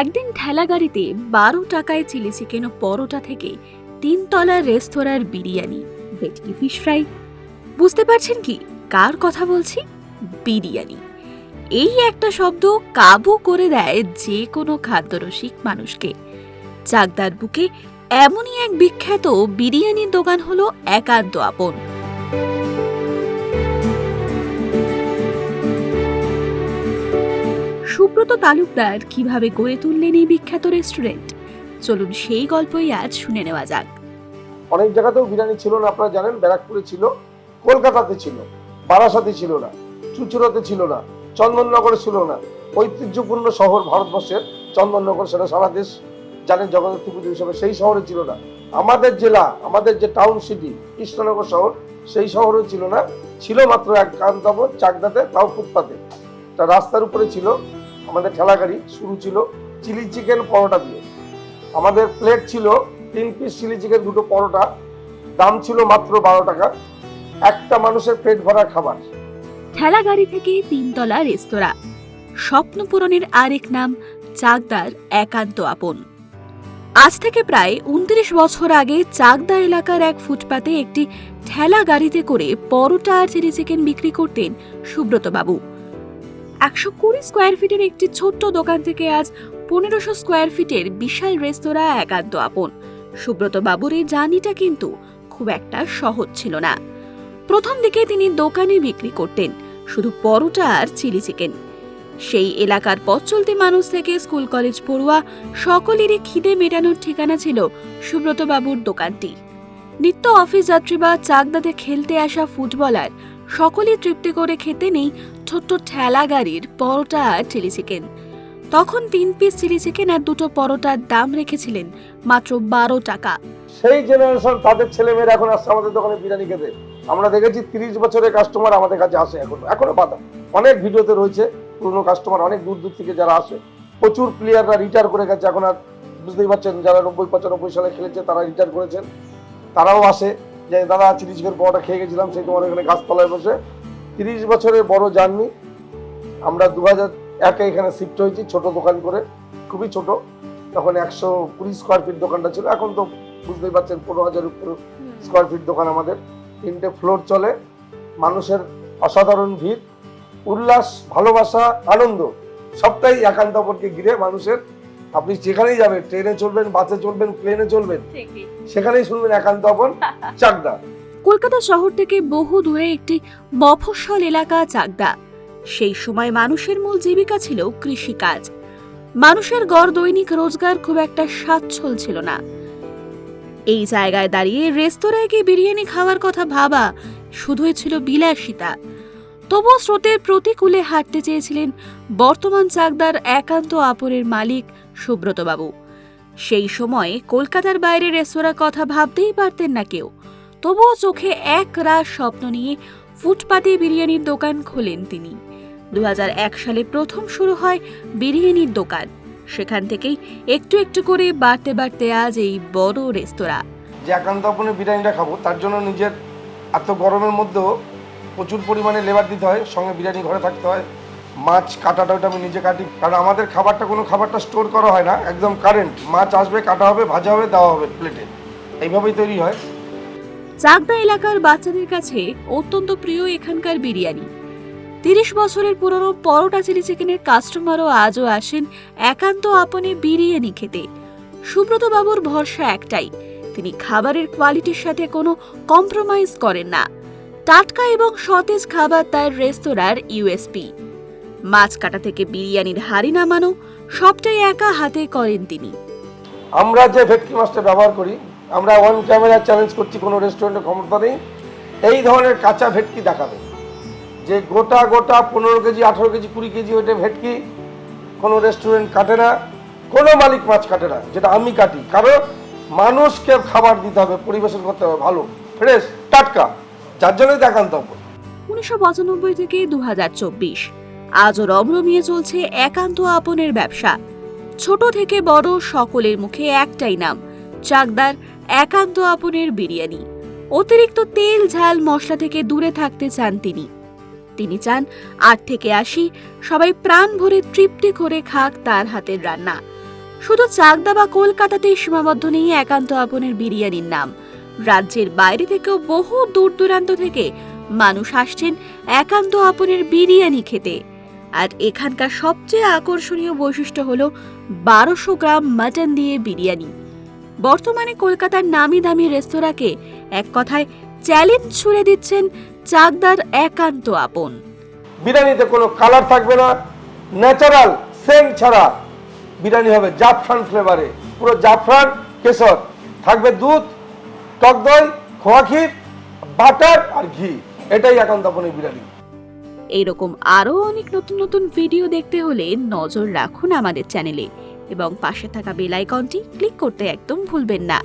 একদিন ঠেলা গাড়িতে বারো টাকায় চিলি চিকেন ও পরোটা থেকে তিনতলার রেস্তোরাঁর বিরিয়ানি, ভেটকি ফিশ ফ্রাই বুঝতে পারছেন কি? কার কথা বলছি? বিরিয়ানি। এই একটা শব্দ কাবু করে দেয় যে কোনো খাদ্যরসিক মানুষকে। চাকদার বুকে এমনই এক বিখ্যাত বিরিয়ানির দোকান হলো একান্ত আপন। সুব্রত তালুকদার কীভাবে গড়ে তুললেন এই বিখ্যাত রেস্টুরেন্ট? চলুন সেই গল্পই আজ শুনে নেওয়া যাক। অনেক জায়গাতেও বিরিয়ানি ছিল না, আপনারা জানেন, ব্যারাকপুরে ছিল, কলকাতাতে ছিল, বারাসাতে ছিল না, চুচুড়াতে ছিল না, চন্দননগরে ছিল না, ঐতিহ্যপূর্ণ শহর ভারতবর্ষের চন্দননগর, সেটা সারা দেশ জানেন জগদ্ধাত্রী পুজো হিসেবে সেই শহরে ছিল না। আমাদের জেলা, আমাদের যে টাউন সিটি কৃষ্ণনগর শহর, সেই শহরে ছিল না, ছিল মাত্র এক কান্তব চাকদাতে, তাও ফুটপাতে। তা রাস্তার উপরে ছিল আমাদের ঠেলাগাড়ি শুরু ছিল চিলি চিকেন পরোটা দিয়ে। আমাদের প্লেট ছিল তিন পিস চিলি চিকেন, দুটো পরোটা। দাম ছিল মাত্র বারো টাকা। একটা মানুষের পেট ভরা খাবার। ঠেলাগাড়ি থেকে তিনতলা রেস্তোরাঁ। স্বপ্ন পূরণের আরেক নাম চাকদার একান্ত আপন। আজ থেকে প্রায় উনত্রিশ বছর আগে চাকদা এলাকার এক ফুটপাতে একটি ঠেলা গাড়িতে করে পরোটা আর চিলি চিকেন বিক্রি করতেন সুব্রত বাবু একশো কুড়ি স্কোয়ার ফিটের একটি ছোট্ট দোকান থেকে আজ পনেরোশো স্কোয়ার ফিটের বিশাল রেস্তোরাঁ একান্ত আপন। সুব্রত বাবুর এই জার্নিটা কিন্তু খুব একটা সহজ ছিল না। প্রথম দিকে তিনি দোকানে বিক্রি করতেন, শুধু পরোটা আর চিলি চিকেন। সেই এলাকার পথ চলতি মানুষ থেকে স্কুল, কলেজ পড়ুয়া সকলেরই খিদে মেটানোর ঠিকানা ছিল সুব্রত বাবুর দোকানটি। নিত্য অফিস যাত্রী বা চাকদাতে খেলতে আসা ফুটবলার সকলেই তৃপ্তি করে খেতে নেই ছোট্ট ঠেলা গাড়ির পরোটা আর চিলি চিকেন। তখন তিন পিস চিলি চিকেন আর দুটো পরোটার দাম রেখেছিলেন মাত্র বারো টাকা। সেই জেনারেশন তাদের ছেলেমেয়েরা এখন আসছে আমাদের দোকানে বিরিয়ানি খেতে। আমরা দেখেছি তিরিশ বছরের কাস্টমার আমাদের কাছে আসে এখন, এখনও পাতা অনেক ভিডিওতে রয়েছে, পুরনো কাস্টমার অনেক দূর দূর থেকে যারা আসে, প্রচুর প্লেয়াররা রিটায়ার করে গেছে। এখন আর বুঝতেই পারছেন, যারা নব্বই, পঁচানব্বই সালে খেলেছে, তারা রিটায়ার করেছেন। তারাও আসে। যে দাদা চিলি চিকেন পরোটা খেয়ে গেছিলাম সেই তোমার এখানে গাছতলায় বসে। তিরিশ বছরের বড় জার্নি। আমরা দু হাজার একে এখানে শিফট হয়েছি ছোট দোকান করে। খুবই ছোট। তখন একশো কুড়ি স্কোয়ার ফিট দোকানটা ছিল। এখন তো বুঝতেই পারছেন পনেরো হাজার উপর স্কোয়ার ফিট দোকান আমাদের। তিনটে ফ্লোর চলে। মানুষের অসাধারণ ভিড়। উল্লাস ভালোবাসা আনন্দ। সবটাই একান্ত অপরকে ঘিরে মানুষের আপনি যেখানেই যাবেন ট্রেনে চলবেন বাসে চলবেন প্লেনে চলবেন সেখানেই শুনবেন একান্ত আপন চাকদা। কলকাতা শহর থেকে বহু দূরে একটি মফস্বল এলাকা চাকদা। সেই সময় মানুষের মূল জীবিকা ছিল কৃষিকাজ। মানুষের গড় দৈনিক রোজগার খুব একটা সচ্ছল ছিল না। এই জায়গায় দাঁড়িয়ে রেস্তোরাঁয় গিয়ে বিরিয়ানি খাওয়ার কথা ভাবা শুধুই ছিল বিলাসিতা। তবুও স্রোতের প্রতিকূলে হাঁটতে চেয়েছিলেন বর্তমান চাকদার একান্ত আপরের মালিক সুব্রতবাবু। সেই সময়ে কলকাতার বাইরে রেস্তোরাঁ কথা ভাবতেই পারতেন না কেউ। তবুও চোখে এক রাত স্বপ্ন নিয়ে ফুটপাতে বিরিয়ানির দোকান খোলেন তিনি। দু হাজার এক সালে প্রথম শুরু হয় বিরিয়ানির দোকান। সেখান থেকেই একটু একটু করে বাড়তে বাড়তে আজ এই বড় রেস্তোরাঁ। যে একান্ত আপনের বিরিয়ানিটা খাব, তার জন্য নিজের এত গরমের মধ্যেও প্রচুর পরিমাণে লেবার দিতে হয়, সঙ্গে বিরিয়ানি ঘরে থাকতে হয়, মাছ কাটাটা ওটা আমি নিজে কাটি। কারণ আমাদের খাবারটা কোনো খাবারটা স্টোর করা হয় না, একদম কারেন্ট মাছ আসবে, কাটা হবে, ভাজা হবে, দেওয়া হবে প্লেটে এইভাবেই তৈরি হয়। চাকদা এলাকার বাচ্চাদের কাছে অত্যন্ত প্রিয় এখানকার বিরিয়ানি। তিরিশ বছরের পুরনো পরোটা চিলি চিকেনের কাস্টমারও আজও আসেন একান্ত আপনে বিরিয়ানি খেতে। সুব্রত বাবুর ভরসা একটাই, তিনি খাবারের কোয়ালিটির সাথে কোনো কম্প্রোমাইজ করেন না। টাটকা এবং সতেজ খাবার তার রেস্তোরাঁর ইউএসপি মাছ কাটা থেকে বিরিয়ানির হাড়ি নামানো, সবটাই একা হাতে করেন তিনি। আমরা যে ভেটকি মাছটা ব্যবহার করি, আমরা ওয়ান ক্যামেরা চ্যালেঞ্জ করছি, কোনো রেস্টুরেন্টের ক্ষমতা নেই। এই ধরনের কাঁচা ভেটকি দেখাবে। যে গোটা গোটা পনেরো কেজি, আঠেরো কেজি, কুড়ি কেজি ওইটা ভেটকি কোনো রেস্টুরেন্ট কাটে না, কোনো মালিক মাছ কাটে না, যেটা আমি কাটি। কারণ মানুষকে খাবার দিতে হবে, পরিবেশন করতে হবে, ভালো ফ্রেশ টাটকা। যার জন্যই দেখান্ত উনিশশো থেকে দু আজও রমরমিয়ে চলছে একান্ত আপনের ব্যবসা। ছোট থেকে বড় সকলের মুখে একটাই নাম, চাকদার একান্ত আপনের বিরিয়ানি। অতিরিক্ত তেল, ঝাল, মশলা থেকে দূরে থাকতে চান তিনি। তিনি চান আট থেকে আশি, সবাই প্রাণ ভরে তৃপ্তি করে খাক তার হাতের রান্না। শুধু চাকদা বা কলকাতাতেই সীমাবদ্ধ নেই একান্ত আপনের বিরিয়ানির নাম। রাজ্যের বাইরে থেকেও বহু দূর দূরান্ত থেকে মানুষ আসছেন একান্ত আপনের বিরিয়ানি খেতে। আর এখানকার সবচেয়ে আকর্ষণীয় বৈশিষ্ট্য হলো বারোশো গ্রাম মাটন দিয়ে বিরিয়ানি। বর্তমানে কলকাতার নামি দামি রেস্তোরাঁকে এক কথায় চ্যালেঞ্জ ছুড়ে দিচ্ছেন চাকদার একান্ত আপন। বিরিয়ানিতে কোনো কালার থাকবে না, ন্যাচারাল সেন্ট ছাড়া। বিরিয়ানি হবে জাফরান ফ্লেভারে, পুরো জাফরান, কেশর। থাকবে দুধ টক দই, খোয়া ক্ষীর, বাটার আর ঘি। এটাই এখন দাপনের বিরিয়ানি এইরকম আরও অনেক নতুন নতুন ভিডিও দেখতে হলে নজর রাখুন আমাদের চ্যানেলে এবং পাশে থাকা বেল আইকনটি ক্লিক করতে একদম ভুলবেন না।